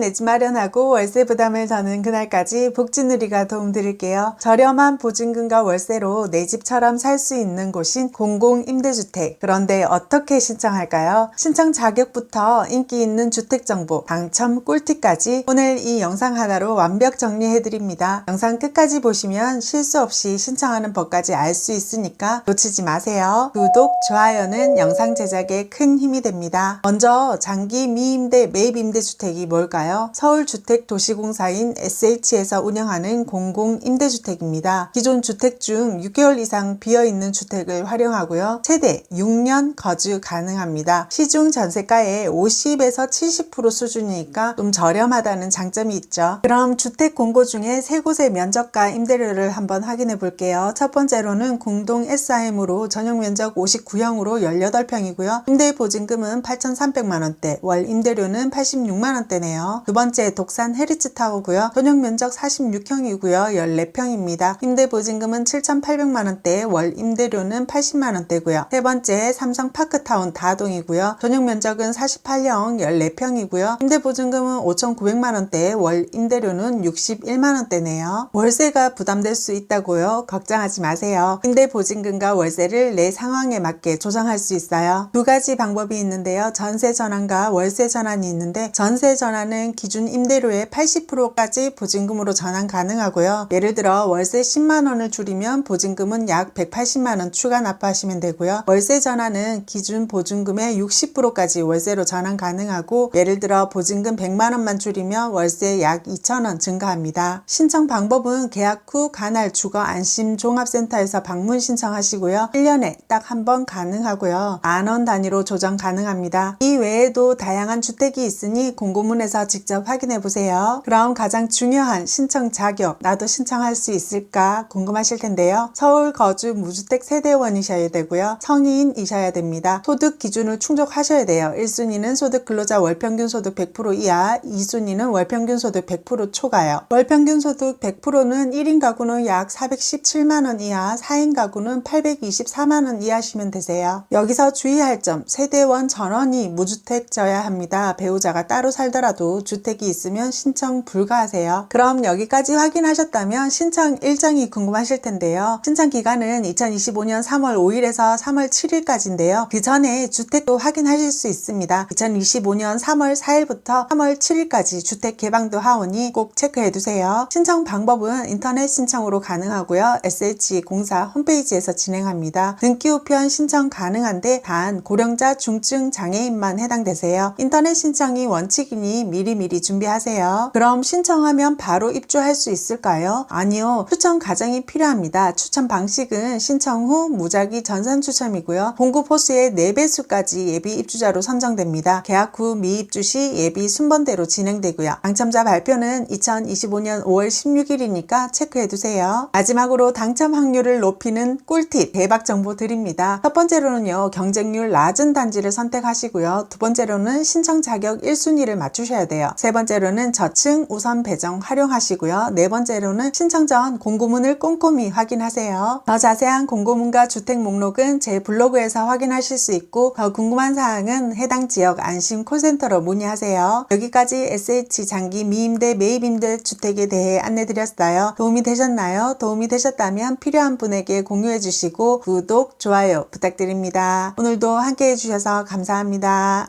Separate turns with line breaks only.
집 마련하고 월세 부담을 져는 그날까지 복지누리가 도움드릴게요. 저렴한 보증금과 월세로 내 집처럼 살 수 있는 곳인 공공임대주택. 그런데 어떻게 신청할까요? 신청 자격부터 인기 있는 주택 정보, 당첨 꿀팁까지 오늘 이 영상 하나로 완벽 정리해드립니다. 영상 끝까지 보시면 실수 없이 신청하는 법까지 알 수 있으니까 놓치지 마세요. 구독, 좋아요는 영상 제작에 큰 힘이 됩니다. 먼저 장기 미임대 매입 임대주택이 뭘까요? 서울주택도시공사인 SH에서 운영하는 공공임대주택입니다. 기존 주택 중 6개월 이상 비어있는 주택을 활용하고요. 최대 6년 거주 가능합니다. 시중 전세가의 50에서 70% 수준이니까 좀 저렴하다는 장점이 있죠. 그럼 주택 공고 중에 세 곳의 면적과 임대료를 한번 확인해 볼게요. 첫 번째로는 공동 SIM으로 전용 면적 59형으로 18평이고요. 임대 보증금은 8,300만원대, 월 임대료는 86만원대네요. 두 번째 독산 헤리츠 타워고요. 전용 면적 46형이고요. 14평입니다. 임대 보증금은 7,800만원대, 월 임대료는 80만원대고요. 세 번째 삼성 파크타운 다동이고요. 전용 면적은 48형 14평이고요. 임대 보증금은 5,900만원대, 월 임대료는 61만원대네요. 월세가 부담될 수 있다고요? 걱정하지 마세요. 임대 보증금과 월세를 내 상황에 맞게 조정할 수 있어요. 두 가지 방법이 있는데요. 전세 전환과 월세 전환이 있는데 전세 전환 은 기준 임대료의 80%까지 보증금으로 전환 가능하고요. 예를 들어 월세 10만 원을 줄이면 보증금은 약 180만 원 추가 납부하시면 되고요. 월세 전환은 기준 보증금의 60%까지 월세로 전환 가능하고 예를 들어 보증금 100만 원만 줄이면 월세 약 2천 원 증가합니다. 신청 방법은 계약 후 관할 주거 안심 종합센터에서 방문 신청하시고요. 1년에 딱 한 번 가능하고요. 만원 단위로 조정 가능합니다. 이 외에도 다양한 주택이 있으니 공고문에서 직접 확인해 보세요. 그럼 가장 중요한 신청 자격, 나도 신청할 수 있을까 궁금하실 텐데요. 서울 거주 무주택 세대원이셔야 되고요. 성인이셔야 됩니다. 소득 기준을 충족하셔야 돼요. 1순위는 소득 근로자 월평균 소득 100% 이하, 2순위는 월평균 소득 100% 초과요. 월평균 소득 100%는 1인 가구는 약 417만원 이하, 4인 가구는 824만원 이하시면 되세요. 여기서 주의할 점, 세대원 전원이 무주택져야 합니다. 배우자가 따로 살더라도 주택이 있으면 신청 불가하세요. 그럼 여기까지 확인하셨다면 신청 일정이 궁금하실 텐데요. 신청 기간은 2025년 3월 5일에서 3월 7일까지인데요. 그 전에 주택도 확인하실 수 있습니다. 2025년 3월 4일부터 3월 7일까지 주택 개방도 하오니 꼭 체크해 두세요. 신청 방법은 인터넷 신청으로 가능하고요. SH 공사 홈페이지에서 진행합니다. 등기 우편 신청 가능한데 단 고령자 중증 장애인만 해당되세요. 인터넷 신청이 원칙이니 미 리미리 준비하세요. 그럼 신청하면 바로 입주할 수 있을까요? 아니요. 추천 과정이 필요합니다. 추천 방식은 신청 후 무작위 전산 추첨이고요. 공급 호수의 4배수까지 예비 입주자로 선정됩니다. 계약 후 미입주 시 예비 순번대로 진행되고요. 당첨자 발표는 2025년 5월 16일이니까 체크해 두세요. 마지막으로 당첨 확률을 높이는 꿀팁 대박 정보 드립니다. 첫 번째로는요. 경쟁률 낮은 단지를 선택하시고요. 두 번째로는 신청 자격 1순위를 맞추셔야 돼요. 세 번째로는 저층 우선 배정 활용하시고요. 네 번째로는 신청 전 공고문을 꼼꼼히 확인하세요. 더 자세한 공고문과 주택 목록은 제 블로그에서 확인하실 수 있고 더 궁금한 사항은 해당 지역 안심 콜센터로 문의하세요. 여기까지 SH 장기 미임대 매입임대 주택에 대해 안내드렸어요. 도움이 되셨나요? 도움이 되셨다면 필요한 분에게 공유해 주시고 구독, 좋아요 부탁드립니다. 오늘도 함께 해주셔서 감사합니다.